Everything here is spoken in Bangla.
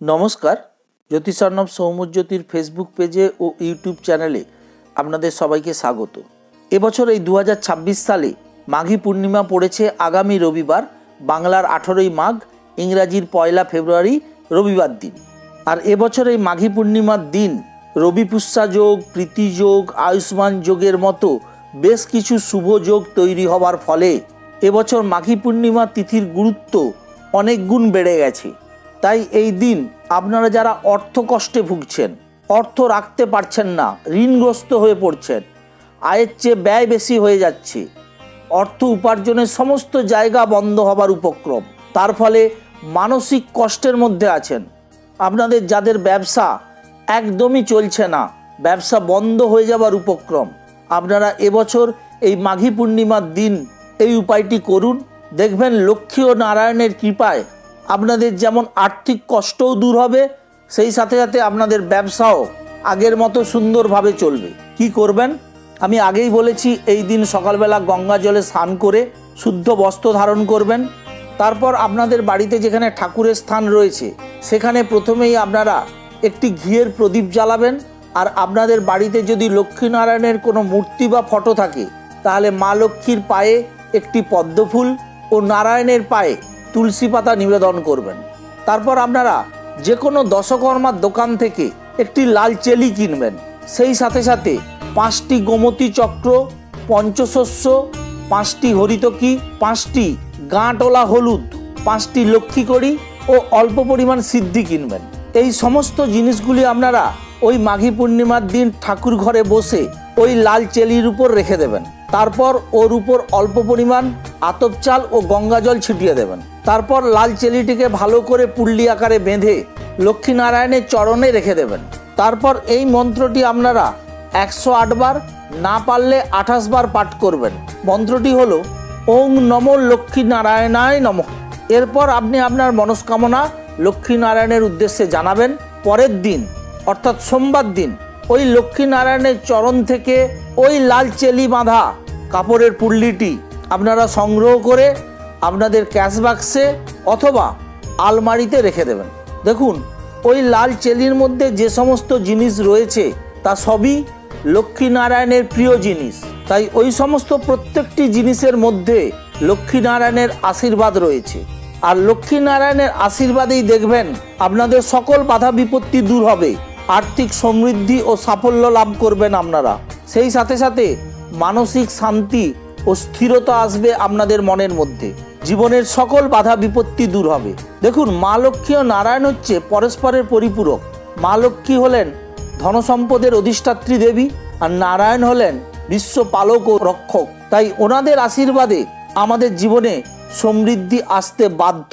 নমস্কার, জ্যোতিষার্ণব সৌম্যজ্যোতির ফেসবুক পেজে ও ইউটিউব চ্যানেলে আপনাদের সবাইকে স্বাগত। এবছর এই দু হাজার ছাব্বিশ সালে মাঘী পূর্ণিমা পড়েছে আগামী রবিবার, বাংলার আঠেরোই মাঘ, ইংরাজির পয়লা ফেব্রুয়ারি, রবিবার দিন। আর এবছর এই মাঘী পূর্ণিমার দিন রবি যোগ, প্রীতি যোগ, আয়ুষ্মান যোগের মতো বেশ কিছু শুভ যোগ তৈরি হওয়ার ফলে এবছর মাঘী পূর্ণিমা তিথির গুরুত্ব অনেক গুণ বেড়ে গেছে। তাই এই দিন আপনারা যারা অর্থ কষ্টে ভুগছেন, অর্থ রাখতে পারছেন না, ঋণগ্রস্ত হয়ে পড়ছেন, আয়ের চেয়ে ব্যয় বেশি হয়ে যাচ্ছে, অর্থ উপার্জনের সমস্ত জায়গা বন্ধ হবার উপক্রম, তার ফলে মানসিক কষ্টের মধ্যে আছেন। আপনাদের যাদের ব্যবসা একদমই চলছে না, ব্যবসা বন্ধ হয়ে যাবার উপক্রম, আপনারা এবছর এই মাঘী পূর্ণিমার দিন এই উপায়টি করুন। দেখবেন লক্ষ্মী ও নারায়ণের কৃপায় আপনাদের যেমন আর্থিক কষ্টও দূর হবে, সেই সাথে সাথে আপনাদের ব্যবসাও আগের মতো সুন্দরভাবে চলবে। কি করবেন? আমি আগেই বলেছি, এই দিন সকালবেলা গঙ্গা জলে স্নান করে শুদ্ধ বস্ত্র ধারণ করবেন। তারপর আপনাদের বাড়িতে যেখানে ঠাকুরের স্থান রয়েছে, সেখানে প্রথমেই আপনারা একটি ঘিয়ের প্রদীপ জ্বালাবেন। আর আপনাদের বাড়িতে যদি লক্ষ্মীনারায়ণের কোনো মূর্তি বা ফটো থাকে, তাহলে মা লক্ষ্মীর পায়ে একটি পদ্মফুল ও নারায়ণের পায়ে তুলসী পাতা নিবেদন করবেন। তারপর আপনারা যে কোনো দশকর্মার দোকান থেকে একটি লাল চেলি কিনবেন। সেই সাথে সাথে পাঁচটি গোমতী চক্র, পঞ্চশস্য, পাঁচটি হরিতকি, পাঁচটি গাঁটলা হলুদ, পাঁচটি লক্ষ্মী কড়ি ও অল্প পরিমাণ সিদ্ধি কিনবেন। এই সমস্ত জিনিসগুলি আপনারা ওই মাঘী পূর্ণিমার দিন ঠাকুর ঘরে বসে ওই লাল চেলির উপর রেখে দেবেন। তারপর ওর উপর অল্প পরিমাণ আতপ চাল ও গঙ্গা জল ছিটিয়ে দেবেন। তারপর লাল চেলিটিকে ভালো করে পুল্লি আকারে বেঁধে লক্ষ্মীনারায়ণের চরণে রেখে দেবেন। তারপর এই মন্ত্রটি আপনারা একশো বার না পারলে আঠাশ বার পাঠ করবেন। মন্ত্রটি হল, ওং নম লক্ষ্মীনারায়ণায় নম। এরপর আপনি আপনার মনস্কামনা লক্ষ্মীনারায়ণের উদ্দেশ্যে জানাবেন, পরের দিন, অর্থাৎ সোমবার দিন ওই লক্ষ্মীনারায়ণের চরণ থেকে ওই লাল চেলি বাঁধা কাপড়ের পুল্লিটি আপনারা সংগ্রহ করে আপনাদের ক্যাশ বাক্সে অথবা আলমারিতে রেখে দেবেন। দেখুন, ওই লাল চেলির মধ্যে যে সমস্ত জিনিস রয়েছে, তা সবই লক্ষ্মীনারায়ণের প্রিয় জিনিস। তাই ওই সমস্ত প্রত্যেকটি জিনিসের মধ্যে লক্ষ্মীনারায়ণের আশীর্বাদ রয়েছে। আর লক্ষ্মীনারায়ণের আশীর্বাদেই দেখবেন, আপনাদের সকল বাধা বিপত্তি দূর হবে। আর্থিক সমৃদ্ধি ও সাফল্য লাভ করবেন আপনারা। সেই সাথে সাথে মানসিক শান্তি ও স্থিরতা আসবে আপনাদের মনের মধ্যে। জীবনের সকল বাধা বিপত্তি দূর হবে। দেখুন, মা লক্ষ্মী ও নারায়ণ হচ্ছে পরস্পরের পরিপূরক। মা লক্ষ্মী হলেন ধনসম্পদের অধিষ্ঠাত্রী দেবী আর নারায়ণ হলেন বিশ্ব পালক ও রক্ষক। তাই ওনাদের আশীর্বাদে আমাদের জীবনে সমৃদ্ধি আসতে বাধ্য।